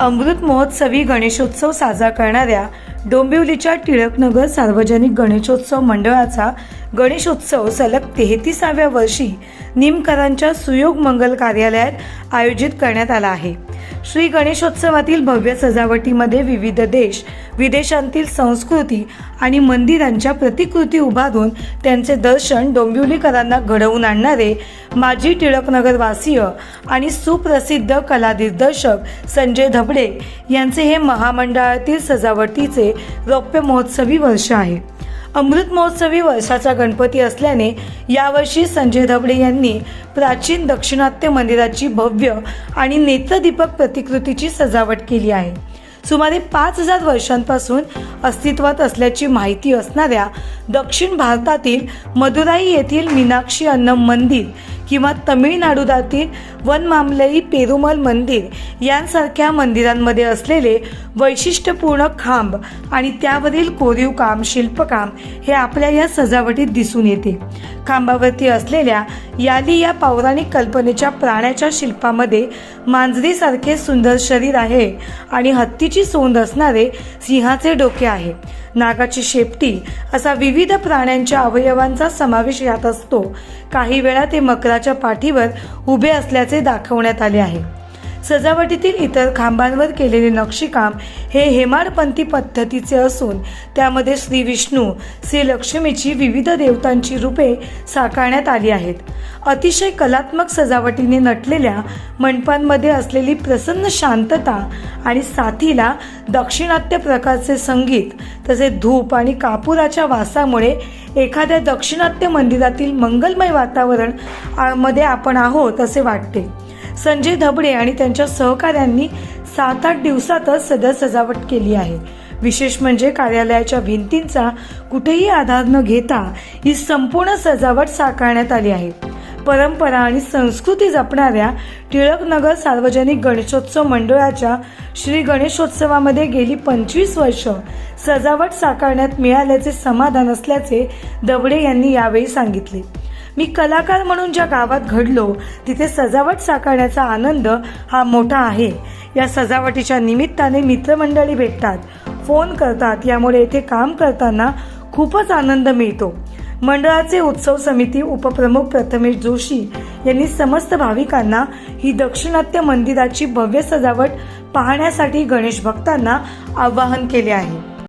अमृत महोत्सवी गणेशोत्सव साजरा करणाऱ्या डोंबिवलीच्या टिळकनगर सार्वजनिक गणेशोत्सव मंडळाचा गणेशोत्सव सलग तेहतीसाव्या वर्षी निमकरांच्या सुयोग मंगल कार्यालयात आयोजित करण्यात आला आहे. श्री गणेशोत्सवातील भव्य सजावटीमध्ये विविध देश विदेशांतील संस्कृती आणि मंदिरांच्या प्रतिकृती उभारून त्यांचे दर्शन डोंबिवलीकरांना घडवून आणणारे माजी टिळकनगरवासीय आणि सुप्रसिद्ध कला दिग्दर्शक संजय धबडे यांचे हे महामंडळातील सजावटीचे रौप्य महोत्सवी वर्ष आहे. अमृत महोत्सवी वर्षाचा गणपती असल्याने यावर्षी संजय धबडे यांनी प्राचीन दक्षिणात्य मंदिराची भव्य आणि नेत्रदीपक प्रतिकृतीची सजावट केली आहे. सुमारे पाच हजार वर्षांपासून अस्तित्वात असल्याची माहिती असणाऱ्या दक्षिण भारतातील मदुराई येथील मीनाक्षी अन्नम मंदिर किंवा तमिळनाडूदातील वनमामलई पेरुमल मंदिर यांसारख्या मंदिरांमध्ये असलेले वैशिष्ट्यपूर्ण खांब आणि त्यावरील कोरीव काम शिल्पकाम हे आपल्या या सजावटीत दिसून येते. खांबावरती असलेल्या याली या पौराणिक कल्पनेच्या प्राण्याच्या शिल्पामध्ये मांजरीसारखे सुंदर शरीर आहे आणि हत्तीची सोंड असणारे सिंहाचे डोके आहे. नागाची शेपटी असा विविध प्राण्यांच्या अवयवांचा समावेश यात असतो. काही वेळा ते मकरा मुलाच्या पाठीवर उभे असल्याचे दाखवण्यात आले आहे. सजावटीतील इतर खांबांवर केलेले नक्षीकाम हे हेमाडपंथी पद्धतीचे असून त्यामध्ये श्री विष्णू श्री लक्ष्मीची विविध देवतांची रूपे साकारण्यात आली आहेत. अतिशय कलात्मक सजावटीने नटलेल्या मंडपांमध्ये असलेली प्रसन्न शांतता आणि साथीला दक्षिणात्य प्रकारचे संगीत तसेच धूप आणि कापुराच्या वासामुळे एखाद्या दक्षिणात्य मंदिरातील मंगलमय वातावरणमध्ये आपण आहोत असे वाटते. संजय धबडे आणि त्यांच्या सहकाऱ्यांनी सात आठ दिवसातच सदर सजावट केली आहे. विशेष म्हणजे कार्यालयाच्या भिंतींचा कुठेही आधार न घेता ही संपूर्ण सजावट साकारण्यात आली आहे. परंपरा आणि संस्कृती जपणाऱ्या टिळकनगर सार्वजनिक गणेशोत्सव मंडळाच्या श्री गणेशोत्सवामध्ये गेली पंचवीस वर्ष सजावट साकारण्यात मिळाल्याचे समाधान असल्याचे दबडे यांनी यावेळी सांगितले. मी कलाकार म्हणून ज्या गावात घडलो तिथे सजावट साकारण्याचा आनंद हा मोठा आहे. या सजावटीच्या निमित्ताने मित्रमंडळी भेटतात फोन करतात यामुळे येथे काम करताना खूपच आनंद मिळतो. मंडळाचे उत्सव समिती उपप्रमुख प्रथमेश जोशी यांनी समस्त भाविकांना ही दक्षिणात्य मंदिराची भव्य सजावट पाहण्यासाठी गणेश भक्तांना आवाहन केले आहे.